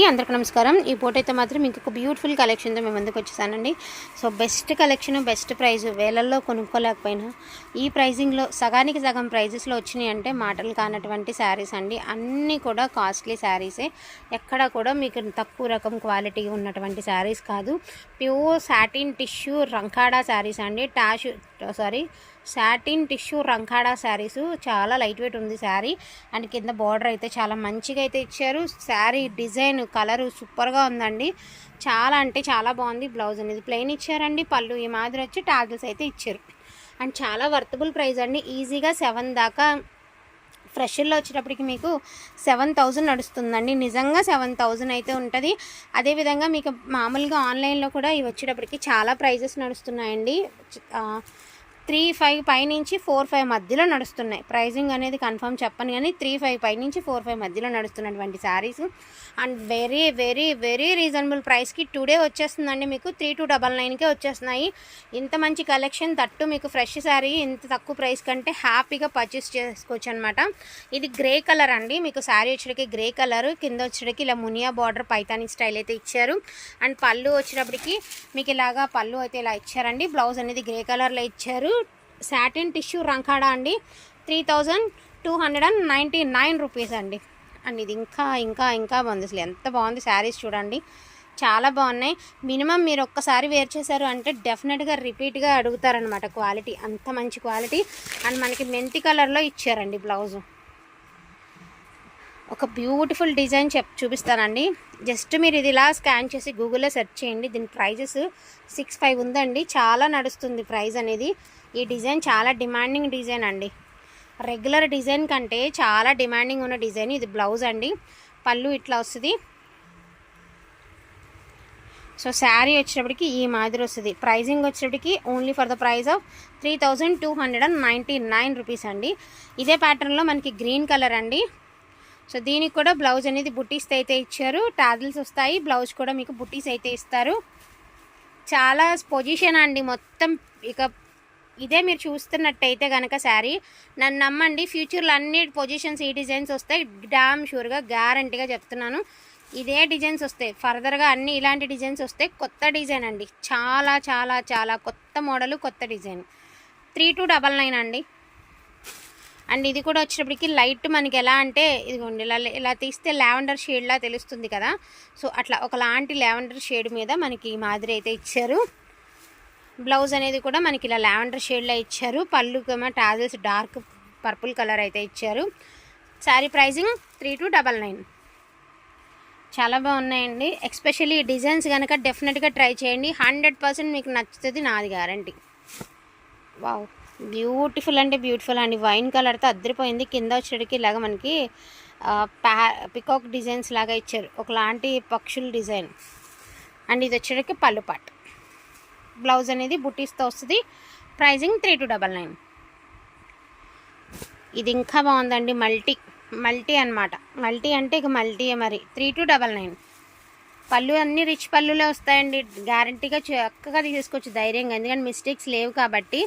ఈ అందరికీ నమస్కారం. ఈ పూట అయితే మాత్రం మీకు ఒక బ్యూటిఫుల్ కలెక్షన్తో మేము ముందుకు వచ్చేసానండి. So best collection best price వేలల్లో కొనుక్కోలేకపోయినా ఈ ప్రైజింగ్లో సగానికి సగం ప్రైజెస్లో వచ్చినాయి అంటే మాటలు కానటువంటి శారీస్ అండి. అన్నీ కూడా కాస్ట్లీ శారీసే ఎక్కడ కూడా మీకు తక్కువ రకం క్వాలిటీ ఉన్నటువంటి శారీస్ కాదు. ప్యూర్ సాటిన్ టిష్యూ రంకాడా శారీస్ అండి. టాషు సారీ సాటిన్ టిష్యూ రంకాడా శారీస్. చాలా లైట్ వెయిట్ ఉంది శారీ. అండ్ కింద బార్డర్ అయితే చాలా మంచిగా అయితే ఇచ్చారు. శారీ డిజైన్ కలరు సూపర్గా ఉందండి. చాలా అంటే చాలా బాగుంది. బ్లౌజ్ అనేది ప్లెయిన్ ఇచ్చారండి. పళ్ళు ఈ మాదిరి వచ్చి టాగిల్స్ అయితే ఇచ్చారు. అండ్ చాలా వర్తబుల్ ప్రైస్ అండి. ఈజీగా సెవెన్ దాకా ఫ్రెషర్లో వచ్చేటప్పటికి మీకు సెవెన్ థౌజండ్ నడుస్తుందండి. నిజంగా సెవెన్ థౌజండ్ అయితే ఉంటుంది. అదేవిధంగా మీకు మామూలుగా ఆన్లైన్లో కూడా ఇవి వచ్చేటప్పటికి చాలా ప్రైజెస్ నడుస్తున్నాయండి. త్రీ ఫైవ్ పై నుంచి ఫోర్ ఫైవ్ మధ్యలో నడుస్తున్నాయి. ప్రైజింగ్ అనేది కన్ఫర్మ్ చెప్పను కానీ త్రీ ఫైవ్ పై నుంచి ఫోర్ ఫైవ్ మధ్యలో నడుస్తున్నటువంటి saris. And very very very reasonable ప్రైస్కి టుడే వచ్చేస్తుందండి మీకు. త్రీ టు డబల్ నైన్కే వచ్చేస్తున్నాయి. ఇంత మంచి కలెక్షన్ తట్టు మీకు ఫ్రెష్ శారీ ఇంత తక్కువ ప్రైస్ కంటే హ్యాపీగా పర్చేస్ చేసుకోవచ్చు అనమాట ఇది గ్రే కలర్ అండి. మీకు శారీ వచ్చేటికి గ్రే కలర్ కింద వచ్చేటికి ఇలా మునియా బార్డర్ పైతానిక్ స్టైల్ అయితే ఇచ్చారు. అండ్ పళ్ళు వచ్చేటప్పటికి మీకు ఇలాగా పళ్ళు అయితే ఇలా ఇచ్చారండి. బ్లౌజ్ అనేది గ్రే కలర్లో ఇచ్చారు. సాటిన్ టిష్యూ రంకాడా అండి. Three thousand two hundred and ninety nine rupees అండి. అండ్ ఇది ఇంకా ఇంకా ఇంకా బాగుంది అసలు. ఎంత బాగుంది శారీస్ చూడండి. చాలా బాగున్నాయి. మినిమం మీరు ఒక్కసారి వేర్ చేశారు అంటే డెఫినెట్గా రిపీట్గా అడుగుతారనమాట క్వాలిటీ. అంత మంచి క్వాలిటీ. అండ్ మనకి మెంతి కలర్లో ఇచ్చారండి బ్లౌజు. ఒక బ్యూటిఫుల్ డిజైన్ చెప్ చూపిస్తానండి. జస్ట్ మీరు ఇది ఇలా స్కాన్ చేసి గూగుల్లో సెర్చ్ చేయండి. దీని ప్రైజెస్ సిక్స్ ఫైవ్ ఉందండి. చాలా నడుస్తుంది ప్రైస్ అనేది. ఈ డిజైన్ చాలా డిమాండింగ్ డిజైన్ అండి. రెగ్యులర్ డిజైన్ కంటే చాలా డిమాండింగ్ ఉన్న డిజైన్ ఇది బ్లౌజ్ అండి. పళ్ళు ఇట్లా వస్తుంది. సో శారీ వచ్చేటప్పటికి ఈ మాదిరి వస్తుంది. ప్రైజింగ్ వచ్చేటప్పటికి only for the price of three thousand two hundred and ninety nine rupees అండి. ఇదే ప్యాటర్న్లో మనకి గ్రీన్ కలర్ అండి. సో దీనికి కూడా బ్లౌజ్ అనేది బుట్టీస్ అయితే ఇచ్చారు. టాజిల్స్ వస్తాయి. బ్లౌజ్ కూడా మీకు బుట్టీస్ అయితే ఇస్తారు. చాలా పొజిషన్ అండి. మొత్తం ఇక ఇదే మీరు చూస్తున్నట్టయితే కనుక శారీ. నన్ను నమ్మండి ఫ్యూచర్లో అన్ని పొజిషన్స్ ఈ డిజైన్స్ వస్తాయి. డామ్ షూర్గా గ్యారంటీగా చెప్తున్నాను. ఇదే డిజైన్స్ వస్తాయి. ఫర్దర్గా అన్ని ఇలాంటి డిజైన్స్ వస్తాయి. కొత్త డిజైన్ అండి. చాలా చాలా చాలా కొత్త మోడల్ కొత్త design. Three two double nine అండి. అండ్ ఇది కూడా వచ్చేటప్పటికి లైట్ మనకి ఎలా అంటే ఇదిగోండి ఇలా ఇలా తీస్తే లావెండర్ షేడ్లా తెలుస్తుంది కదా. సో అట్లా ఒకలాంటి లావెండర్ షేడ్ మీద మనకి ఈ మాదిరి అయితే ఇచ్చారు. బ్లౌజ్ అనేది కూడా మనకి ఇలా లావెండర్ షేడ్లో ఇచ్చారు. పళ్ళుకేమో టాజల్స్ డార్క్ పర్పుల్ కలర్ అయితే ఇచ్చారు. Sari pricing three two double nine. చాలా బాగున్నాయండి. ఎక్స్పెషల్లీ డిజైన్స్ కనుక డెఫినెట్గా ట్రై చేయండి. హండ్రెడ్ పర్సెంట్ మీకు నచ్చుతుంది నాది గ్యారంటీ. వావ్! బ్యూటిఫుల్ అంటే బ్యూటిఫుల్ అండి. వైన్ కలర్తో అద్దరిపోయింది. కింద వచ్చేటికి ఇలాగ మనకి ప్యా పికాక్ డిజైన్స్ లాగా ఇచ్చారు. ఒకలాంటి పక్షుల డిజైన్. అండ్ ఇది వచ్చేటికి పళ్ళు పాట్ బ్లౌజ్ అనేది బుటీస్తో వస్తుంది. Pricing three two double nine. ఇది ఇంకా బాగుందండి మల్టీ మల్టీ అన్నమాట. మల్టీ అంటే ఇక మల్టీ మరి. Three two double nine. పళ్ళు అన్నీ రిచ్ పళ్ళులే వస్తాయండి. గ్యారంటీగా చక్కగా తీసుకోవచ్చు ధైర్యంగా. ఎందుకంటే మిస్టేక్స్ లేవు కాబట్టి.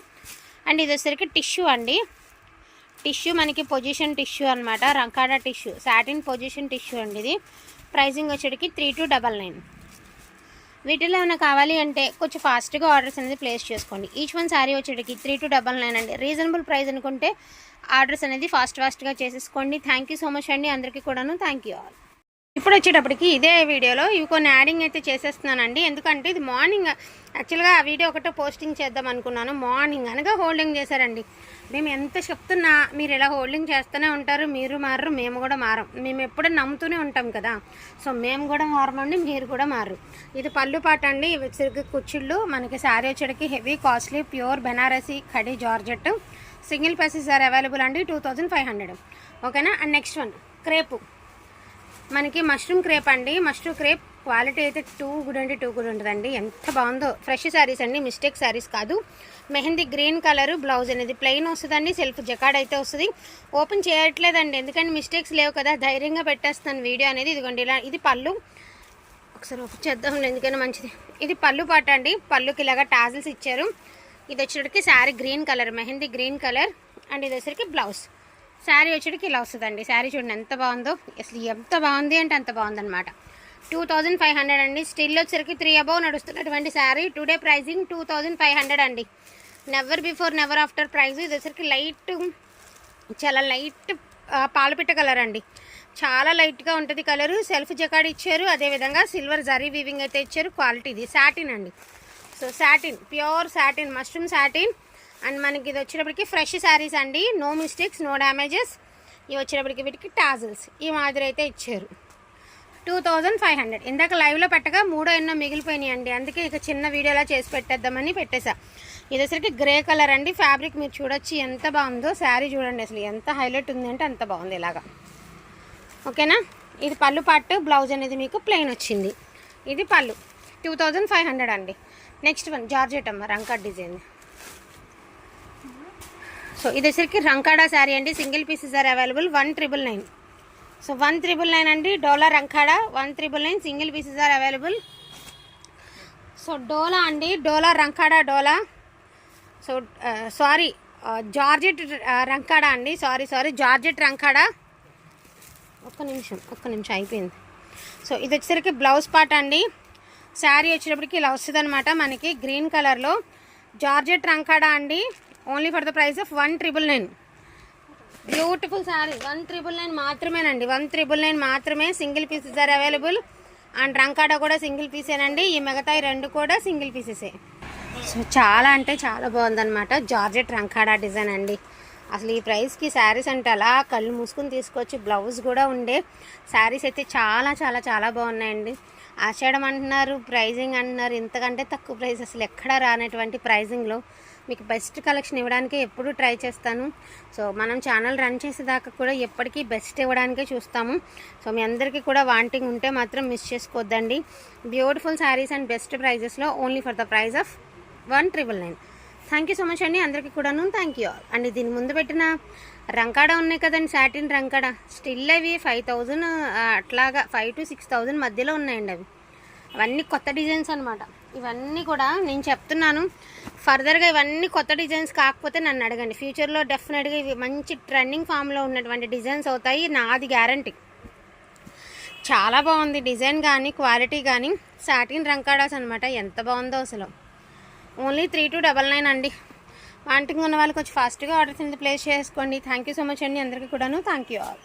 అండ్ ఇది వచ్చేసరికి టిష్యూ అండి. టిష్యూ మనకి పొజిషన్ టిష్యూ అనమాట రంకాడా టిష్యూ. సాటిన్ పొజిషన్ టిష్యూ అండి ఇది. ప్రైజింగ్ వచ్చేటికి త్రీ టు డబల్ నైన్. వీటిలో ఏమైనా కావాలి అంటే కొంచెం ఫాస్ట్గా ఆర్డర్స్ అనేది ప్లేస్ చేసుకోండి. ఈచ్ వన్ శారీ వచ్చేటికి త్రీ టు డబల్ నైన్ అండి. రీజనబుల్ ప్రైస్ అనుకుంటే ఆర్డర్స్ అనేది ఫాస్ట్ ఫాస్ట్గా చేసేసుకోండి. థ్యాంక్ యూ సో మచ్ అండి. అందరికీ కూడాను థ్యాంక్ యూ ఆల్. ఇప్పుడు వచ్చేటప్పటికి ఇదే వీడియోలో. ఇవి కొన్ని యాడింగ్ అయితే చేసేస్తున్నానండి. ఎందుకంటే ఇది మార్నింగ్. యాక్చువల్గా ఆ వీడియో ఒకటే పోస్టింగ్ చేద్దాం అనుకున్నాను. మార్నింగ్ అనగా హోల్డింగ్ చేశారండి. మేము ఎంత చెప్తున్నా మీరు ఇలా హోల్డింగ్ చేస్తూనే ఉంటారు. మీరు మారరు మేము కూడా మారం. మేము ఎప్పుడూ నమ్ముతూనే ఉంటాం కదా. సో మేము కూడా మారమండి మీరు కూడా మారు ఇది పళ్ళు పాట అండి. ఇవి సిరుగు కుచ్చిళ్ళు. మనకి sari వచ్చేటికి heavy costly pure Banarasi khaddi georgette. Single pieces are available అండి టూ థౌజండ్ ఫైవ్ హండ్రెడ్. ఓకేనా? And next one. క్రేపు. మనకి మష్రూమ్ క్రేప్ అండి. మష్రూమ్ క్రేప్ క్వాలిటీ అయితే టూ గుడ్ అంటే టూ గుడ్ ఉంటుందండి. ఎంత బాగుందో. ఫ్రెష్ శారీస్ అండి మిస్టేక్ శారీస్ కాదు. మెహందీ గ్రీన్ కలర్ బ్లౌజ్ అనేది ప్లెయిన్ వస్తుందండి. సెల్ఫ్ జకాడ్ అయితే వస్తుంది. ఓపెన్ చేయట్లేదండి. ఎందుకంటే మిస్టేక్స్ లేవు కదా. ధైర్యంగా పెట్టేస్తాను వీడియో అనేది. ఇదిగోండి ఇలా ఇది పళ్ళు. ఒకసారి ఓపెన్ చేద్దాం ఎందుకైనా మంచిది. ఇది పళ్ళు పాట అండి. పళ్ళుకి ఇలాగా టాజిల్స్ ఇచ్చారు. ఇది వచ్చేటికి sari green colour mehndi green colour and ఇది వచ్చేసరికి బ్లౌజ్ శారీ వచ్చేటికి ఇలా వస్తుందండి. శారీ చూడండి ఎంత బాగుందో. అసలు ఎంత బాగుంది అంటే అంత బాగుందన్నమాట. టూ థౌజండ్ ఫైవ్ హండ్రెడ్ అండి. స్టిల్ వచ్చరికి త్రీ అబౌవ్ నడుస్తున్నటువంటి sari. Today pricing two thousand five hundred అండి. Never before never after price ఇది వచ్చరికి లైట్ చాలా లైట్ పాలపిట్ట కలర్ అండి. చాలా లైట్గా ఉంటుంది కలరు సెల్ఫ్ జకాడ్ ఇచ్చారు. అదేవిధంగా సిల్వర్ జరీ వీవింగ్ అయితే ఇచ్చారు. క్వాలిటీ ఇది. సాటిన్ అండి. So satin pure satin mushroom satin and మనకి ఇది వచ్చేటప్పటికి ఫ్రెష్ శారీస్ అండి. నో మిస్టేక్స్ నో డ్యామేజెస్ ఇవి వచ్చేటప్పటికి వీటికి టాజల్స్ ఈ మాదిరి అయితే ఇచ్చారు. టూ థౌజండ్ ఫైవ్ హండ్రెడ్ ఇందాక లైవ్లో పెట్టగా మూడో ఎన్నో మిగిలిపోయినాయి అండి. అందుకే ఇక చిన్న వీడియోలా చేసి పెట్టేద్దామని పెట్టేశా. ఇది వచ్చరికి గ్రే కలర్ అండి. ఫ్యాబ్రిక్ మీరు చూడొచ్చు ఎంత బాగుందో. శారీ చూడండి అసలు ఎంత హైలైట్ ఉంది అంటే అంత బాగుంది ఇలాగా. ఓకేనా? ఇది పళ్ళు పట్టు బ్లౌజ్ అనేది మీకు ప్లెయిన్ వచ్చింది. ఇది పళ్ళు. టూ థౌజండ్ ఫైవ్ హండ్రెడ్ అండి. నెక్స్ట్ వన్ జార్జెట్ అమ్మ రంకాడ్ డిజైన్ సో ఇది వచ్చరికి రంకాడా శారీ అండి. Single pieces are available. One triple nine. So one triple nine అండి. డోలా రంకాడా. One triple nine. Single pieces are available. So dola అండి. డోలా రంకాడా డోలా. సో సారీ జార్జెట్ రంకాడా అండి. సారీ సారీ జార్జెట్ రంకాడా. ఒక్క నిమిషం ఒక్క నిమిషం అయిపోయింది. సో ఇది వచ్చేసరికి బ్లౌజ్ పార్ట్ అండి. శారీ వచ్చేటప్పటికి ఇలా వస్తుంది అనమాట మనకి గ్రీన్ కలర్లో. జార్జెట్ రంకాడా అండి. Only for the price of one triple nine. Beautiful sari one triple nine మాత్రమేనండి. వన్ ట్రిపుల్ నైన్ మాత్రమే single pieces are available. And రంకాడ కూడా సింగిల్ పీసేనండి. ఈ మిగతాయి రెండు కూడా సింగిల్ పీసెసే. సో చాలా అంటే చాలా బాగుందన్నమాట. జార్జెట్ రంకాడా డిజైన్ అండి. అసలు ఈ ప్రైస్కి శారీస్ అంటే అలా కళ్ళు మూసుకుని తీసుకొచ్చి బ్లౌజ్ కూడా ఉండే. శారీస్ అయితే చాలా చాలా చాలా బాగున్నాయండి. ఆషాఢం అంటున్నారు ప్రైజింగ్ అంటున్నారు. ఇంతకంటే తక్కువ ప్రైస్ అసలు ఎక్కడా రానటువంటి ప్రైజింగ్లో. మీకు బెస్ట్ కలెక్షన్ ఇవ్వడానికి ఎప్పుడూ ట్రై చేస్తాను. సో మనం ఛానల్ రన్ చేసేదాకా కూడా ఎప్పటికీ బెస్ట్ ఇవ్వడానికే చూస్తాము. సో మీ అందరికీ కూడా వాంటింగ్ ఉంటే మాత్రం మిస్ చేసుకోవద్దండి బ్యూటిఫుల్ శారీస్ అండ్ బెస్ట్ ప్రైజెస్లో only for the price of one triple nine thank you so much అండి. అందరికీ కూడాను థ్యాంక్ యూ ఆల్ అండ్ దీని ముందు పెట్టిన రంకాడ ఉన్నాయి కదండి సాటిన్ రంకాడ. స్టిల్ అవి ఫైవ్ థౌజండ్ అట్లాగా ఫైవ్ టు సిక్స్ థౌజండ్ మధ్యలో ఉన్నాయండి అవి. అవన్నీ కొత్త డిజైన్స్ అనమాట ఇవన్నీ కూడా నేను చెప్తున్నాను. ఫర్దర్గా ఇవన్నీ కొత్త డిజైన్స్ కాకపోతే నన్ను అడగండి. ఫ్యూచర్లో డెఫినెట్గా ఇవి మంచి ట్రెండింగ్ ఫామ్లో ఉన్నటువంటి డిజైన్స్ అవుతాయి. నాది గ్యారంటీ చాలా బాగుంది డిజైన్ కానీ క్వాలిటీ కానీ. సాటిన్ రంకాడాస్ అనమాట ఎంత బాగుందో అసలు. Only three two double nine అండి. వాంటింగ్ ఉన్న వాళ్ళకి వచ్చి ఫాస్ట్గా ఆర్డర్స్ అనేది ప్లేస్ చేసుకోండి. థ్యాంక్ యూ సో మచ్ అండి అందరికీ కూడాను. Thank you all